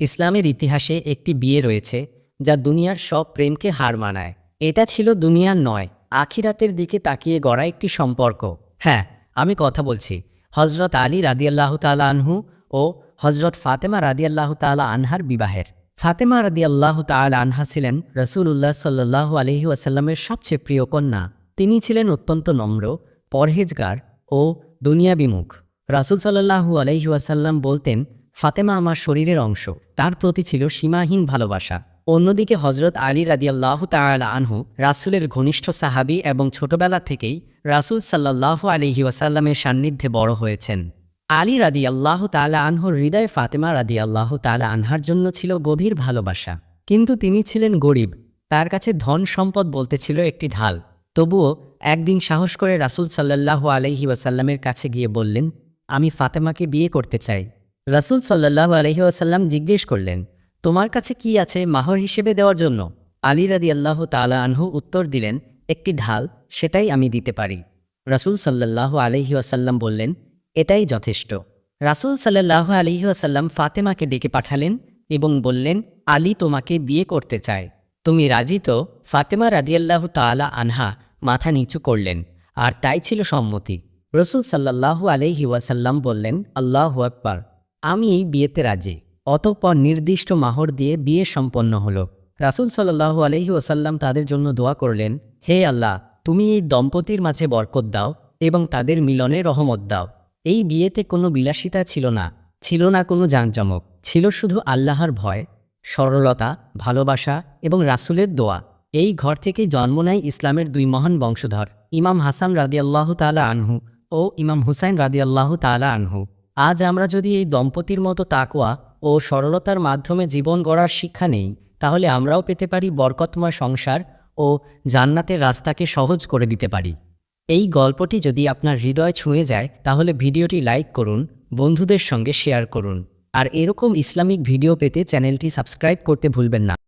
ইসলামের ইতিহাসে একটি বিয়ে রয়েছে, যা দুনিয়ার সব প্রেমকে হার মানায়। এটা ছিল দুনিয়ার নয়, আখিরাতের দিকে তাকিয়ে গড়া একটি সম্পর্ক। হ্যাঁ আমি কথা বলছি। হজরত আলী রাদিয়াল্লাহ তালা আনহু ও হজরত ফাতেমা রাদিয়াল্লাহ তালা আনহার বিবাহের। ফাতেমা রাদিয়াল্লাহ তালা আনহা ছিলেন রসুল্লাহ সাল্লাহ আলহি ওয়াসাল্লামের সবচেয়ে প্রিয় কন্যা। তিনি ছিলেন অত্যন্ত নম্র, পরহেজগার ও দুনিয়া বিমুখ রাসুল সাল্লাহু আলহি ওয়াসাল্লাম বলতেন ফাতেমা আমার শরীরের অংশ। তার প্রতি ছিল সীমাহীন ভালোবাসা। অন্যদিকে হজরত আলী রাদিয়াল্লাহ তাআলা আনহু রাসুলের ঘনিষ্ঠ সাহাবী এবং ছোটবেলা থেকেই রাসুল সাল্লাহ আলহি ওয়াসাল্লামের সান্নিধ্যে বড় হয়েছেন। আলী রাদি আল্লাহ তালা আনহুর হৃদয়ে ফাতেমা রাদি আল্লাহ তালা আনহার জন্য ছিল গভীর ভালোবাসা। কিন্তু তিনি ছিলেন গরিব। তার কাছে ধন সম্পদ বলতে ছিল একটি ঢাল। তবুও একদিন সাহস করে রাসুল সাল্লাহ আলহি ওয়াসাল্লামের কাছে গিয়ে বললেন, আমি ফাতেমাকে বিয়ে করতে চাই। রাসুল সাল্লাহ আলহি ওয়াসাল্লাম জিজ্ঞেস করলেন, তোমার কাছে কি আছে মাহর হিসেবে দেওয়ার জন্য? আলী রাদি আল্লাহ তালা আনহু উত্তর দিলেন, একটি ঢাল, সেটাই আমি দিতে পারি। রাসুল সাল্লাহ আলহি ওয়াসাল্লাম বললেন, এটাই যথেষ্ট। রাসুল সাল্লাহ আলহি ওয়াসাল্লাম ফাতেমাকে ডেকে পাঠালেন এবং বললেন, আলী তোমাকে বিয়ে করতে চায়। তুমি রাজি তো? ফাতেমা রাদিয়াল্লাহ তালা আনহা মাথা নিচু করলেন, আর তাই ছিল সম্মতি। রসুল সাল্লাহ আলহি ওয়াসাল্লাম বললেন, আল্লাহ আকবার। আমি এই বিয়েতে রাজি। অতঃপর নির্দিষ্ট মাহর দিয়ে বিয়ে সম্পন্ন হল। রাসুল সাল্লাহু আলহি ওসাল্লাম তাদের জন্য দোয়া করলেন, হে আল্লাহ, তুমি এই দম্পতির মাঝে বরকত দাও এবং তাদের মিলনে রহমত দাও। এই বিয়েতে কোনো বিলাসিতা ছিল না ছিল না কোনো জাঁকজমক, ছিল শুধু আল্লাহর ভয়, সরলতা, ভালোবাসা এবং রাসুলের দোয়া। এই ঘর থেকেই জন্ম নেয় ইসলামের দুই মহান বংশধর, ইমাম হাসান রাদিয়াল্লাহ তালা আনহু ও ইমাম হুসাইন রাদিয়াল্লাহ তালা আনহু। আজ আমরা যদি এই দম্পতির মতো তাকোয়া ও সরলতার মাধ্যমে জীবন গড়ার শিক্ষা নেই, তাহলে আমরাও পেতে পারি বরকতময় সংসার ও জান্নাতের রাস্তাকে সহজ করে দিতে পারি। এই গল্পটি যদি আপনার হৃদয় ছুঁয়ে যায়, তাহলে ভিডিওটি লাইক করুন, বন্ধুদের সঙ্গে শেয়ার করুন। আর এরকম ইসলামিক ভিডিও পেতে চ্যানেলটি সাবস্ক্রাইব করতে ভুলবেন না।